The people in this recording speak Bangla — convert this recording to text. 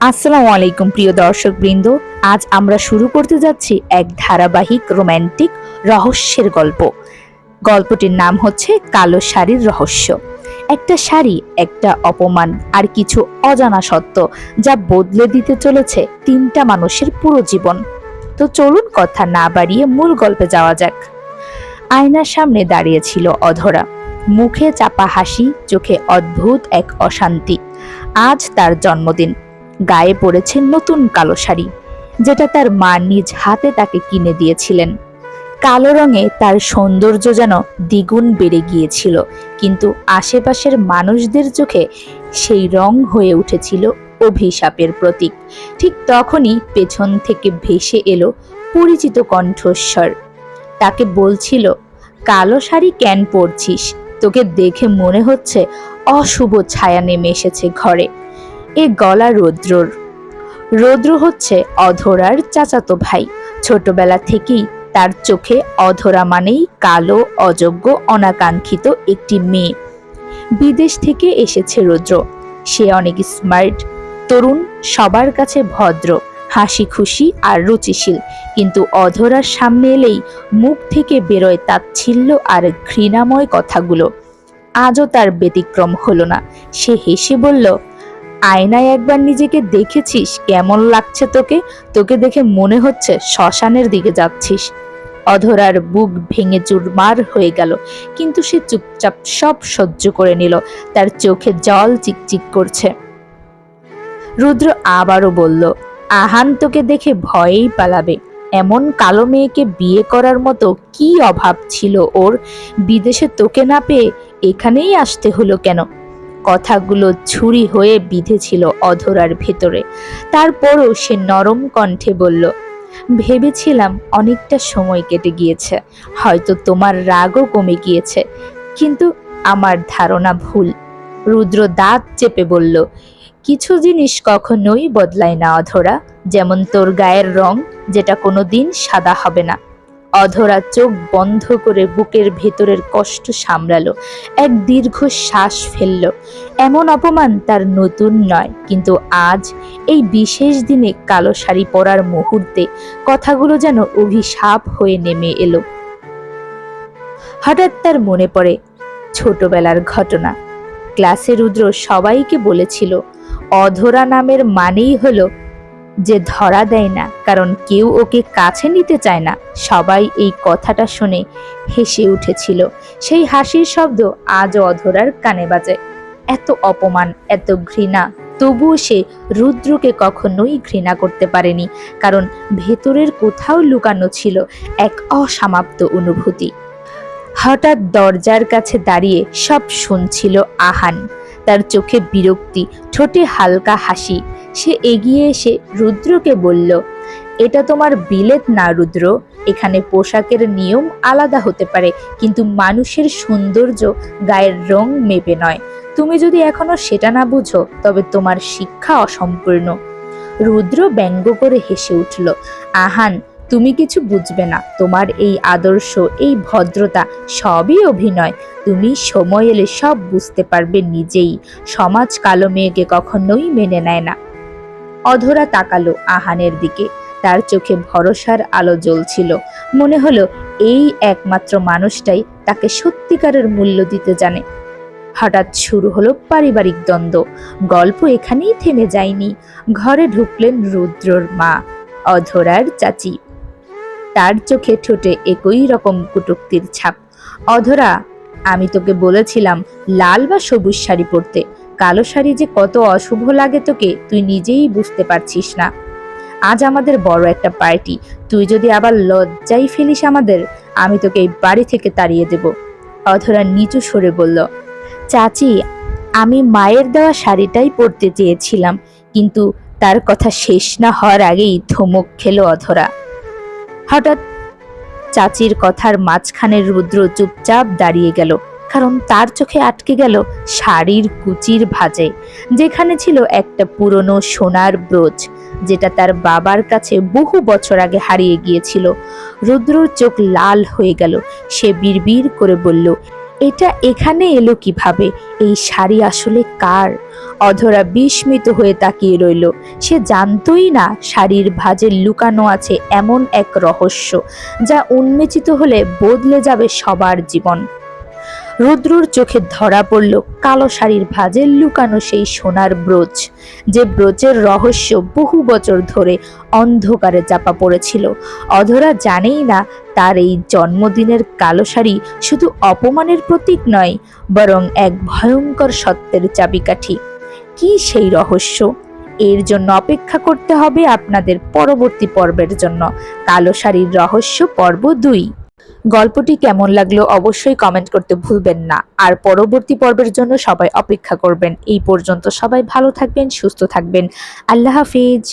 আসসালামু আলাইকুম, প্রিয় দর্শক বৃন্দ আজ আমরা শুরু করতে যাচ্ছি এক ধারাবাহিক রোম্যান্টিক রহস্যের গল্প। গল্পটির নাম হচ্ছে কালো শাড়ির রহস্য। একটা শাড়ি, একটা অপমান, আর কিছু অজানা সত্য যা বদলে দিতে চলেছে তিনটা মানুষের পুরো জীবন। তো চলুন কথা না বাড়িয়ে মূল গল্পে যাওয়া যাক। আয়নার সামনে দাঁড়িয়েছিল অধরা। মুখে চাপা হাসি, চোখে অদ্ভুত এক অশান্তি। আজ তার জন্মদিন। গায়ে পড়েছে নতুন কালো শাড়ি, যেটা তার মা নিজ হাতে তাকে কিনে দিয়েছিলেন। কালো রঙে তার সৌন্দর্য যেন দ্বিগুণ বেড়ে গিয়েছিল, কিন্তু আশেপাশের মানুষদের চোখে সেই রং হয়ে উঠেছিল অভিশাপের প্রতীক। ঠিক তখনই পেছন থেকে ভেসে এলো পরিচিত কণ্ঠস্বর। তাকে বলছিল, কালো শাড়ি কেন পরছিস? তোকে দেখে মনে হচ্ছে অশুভ ছায়া নেমে এসেছে ঘরে। এ গলা রৌদ্রর। রৌদ্র হচ্ছে অধরার চাচাতো ভাই। ছোটবেলা থেকেই তার চোখে অধরা মানেই কালো, অযোগ্য, অনাকাঙ্ক্ষিত একটি মেয়ে। বিদেশ থেকে এসেছে রৌদ্র। সে অনেক স্মার্ট তরুণ, সবার কাছে ভদ্র হাসি খুশি আর রুচিশীল। কিন্তু অধরার সামনে এলেই মুখ থেকে বেরোয় তাচ্ছিল্য আর ঘৃণাময় কথাগুলো। আজও তার ব্যতিক্রম হলো না। সে হেসে বলল আয়নায় একবার নিজেকে দেখেছিস, কেমন লাগছে তোকে? তোকে দেখে মনে হচ্ছে শ্মশানের দিকে যাচ্ছিস। অধরার বুক ভেঙে চুরমার হয়ে গেল, কিন্তু সে চুপচাপ সব সহ্য করে নিল, তার চোখে জল চিকচিক করছে। রুদ্র আবারও বলল, আহান তোকে দেখে ভয়েই পালাবে। এমন কালো মেয়েকে বিয়ে করার মতো কি অভাব ছিল ওর? বিদেশে তোকে না পেয়ে এখানেই আসতে হলো কেন? কথাগুলো ছুরি হয়ে বিঁধেছিল অধরার ভেতরে। তারপরও সে নরম কণ্ঠে বলল, ভেবেছিলাম অনেকটা সময় কেটে গিয়েছে, হয়তো তোমার রাগও কমে গিয়েছে, কিন্তু আমার ধারণা ভুল। রুদ্র দাঁত চেপে বলল, কিছু জিনিস কখনোই বদলায় না অধরা, যেমন তোর গায়ের রং, যেটা কোনোদিন সাদা হবে না। অধরা চোখ বন্ধ করে বুকের ভেতরের কষ্ট সামলালো। এক দীর্ঘ শ্বাস ফেলল। এমন অপমান তার নতুন নয়, কিন্তু আজ এই বিশেষ দিনে কালো শাড়ি পরার মুহূর্তে কথাগুলো যেন অভিশাপ হয়ে নেমে এলো। হঠাৎ তার মনে পড়ে ছোটবেলার ঘটনা। ক্লাসে রুদ্র সবাইকে বলেছিল, অধরা নামের মানেই হলো যে ধরা দেয় না, কারণ কেউ ওকে কাছে নিতে চায় না। সবাই এই কথাটা শুনে হেসে উঠেছিল। সেই হাসির শব্দ আজও অধরার কানে বাজে। এত অপমান, এত ঘৃণা, তবুও সে রুদ্রকে কখনোই ঘৃণা করতে পারেনি, কারণ ভেতরের কোথাও লুকানো ছিল এক অসমাপ্ত অনুভূতি। হঠাৎ দরজার কাছে দাঁড়িয়ে সব শুনছিল আহান। তার চোখে বিরক্তি, ঠোঁটে হালকা হাসি। সে এগিয়ে এসে রুদ্রকে বলল, এটা তোমার বিলেত না, রুদ্র। এখানে পোশাকের নিয়ম আলাদা হতে পারে, কিন্তু মানুষের সৌন্দর্য গায়ের রং মেপে নয়। তুমি যদি এখনও সেটা না বুঝো, তবে তোমার শিক্ষা অসম্পূর্ণ। রুদ্র ব্যঙ্গ করে হেসে উঠল, আহান, তুমি কিছু বুঝবে না। তোমার এই আদর্শ, এই ভদ্রতা সবই অভিনয়। তুমি সময় এলে সব বুঝতে পারবে নিজেই। সমাজ কালো মেয়েকে কখনোই মেনে নেয় না। অধরা তাকালো আহানের দিকে। তার চোখে ভরসার আলো জ্বলছিল। মনে হলো এই একমাত্র মানুষটাই তাকে সত্যিকারের মূল্য দিতে জানে। হঠাৎ শুরু হলো পারিবারিক দ্বন্দ্ব। গল্প এখানেই থেমে যায়নি। ঘরে ঢুকলেন রুদ্রর মা, অধরার চাচি। তার চোখে ঠোঁটে একই রকম কুটুক্তির ছাপ। অধরা, আমি তোকে বলেছিলাম, লাল বা সবুজ শাড়ি পরতে। কালো শাড়ি যে কত অশুভ লাগে তোকে, তুই নিজেই বুঝতে পারছিস না। আজ আমাদের বড় একটা পার্টি, তুই যদি আবার লজ্জাই ফেলিস আমাদের, আমি তোকে এই বাড়ি থেকে তাড়িয়ে দেব। অধরা নিচু সরে বলল, চাচি, আমি মায়ের দেওয়া শাড়িটাই পরতে চেয়েছিলাম, কিন্তু তার কথা শেষ না হওয়ার আগেই ধমক খেলো অধরা। হঠাৎ চাচির কথার মাঝখানে রুদ্র চুপচাপ দাঁড়িয়ে গেল। কারণ তার চোখে আটকে গেল শাড়ির কুচির ভাজে, যেখানে ছিল একটা পুরনো সোনার ব্রোচ, যেটা তার বাবার কাছে বহু বছর আগে হারিয়ে গিয়েছিল। রুদ্রর চোখ লাল হয়ে গেল। সে বিড়বিড় করে বলল, এটা এখানে এলো কীভাবে? এই শাড়ি আসলে কার? অধরা বিস্মিত হয়ে তাকিয়ে রইল। সে জানতই না শাড়ির ভাঁজে লুকানো আছে এমন এক রহস্য, যা উন্মেচিত হলে বদলে যাবে সবার জীবন। রুদ্রর চোখে ধরা পড়ল কালো শাড়ির ভাঁজে লুকানো সেই সোনার ব্রোচ, যে ব্রোচের রহস্য বহু বছর ধরে অন্ধকারে চাপা পড়েছিল। অধরা জানেই না তার এই জন্মদিনের কালো শাড়ি শুধু অপমানের প্রতীক নয়, বরং এক ভয়ঙ্কর সত্যের চাবিকাঠি। কি সেই রহস্য? এর জন্য অপেক্ষা করতে হবে আপনাদের পরবর্তী পর্বের জন্য। কালো শাড়ির রহস্য পর্ব দুই। গল্পটি কেমন লাগল অবশ্যই কমেন্ট করতে ভুলবেন না। আর পরবর্তী পর্বের জন্য সবাই অপেক্ষা করবেন। এই পর্যন্ত সবাই ভালো থাকবেন, সুস্থ থাকবেন। আল্লাহ হাফিজ।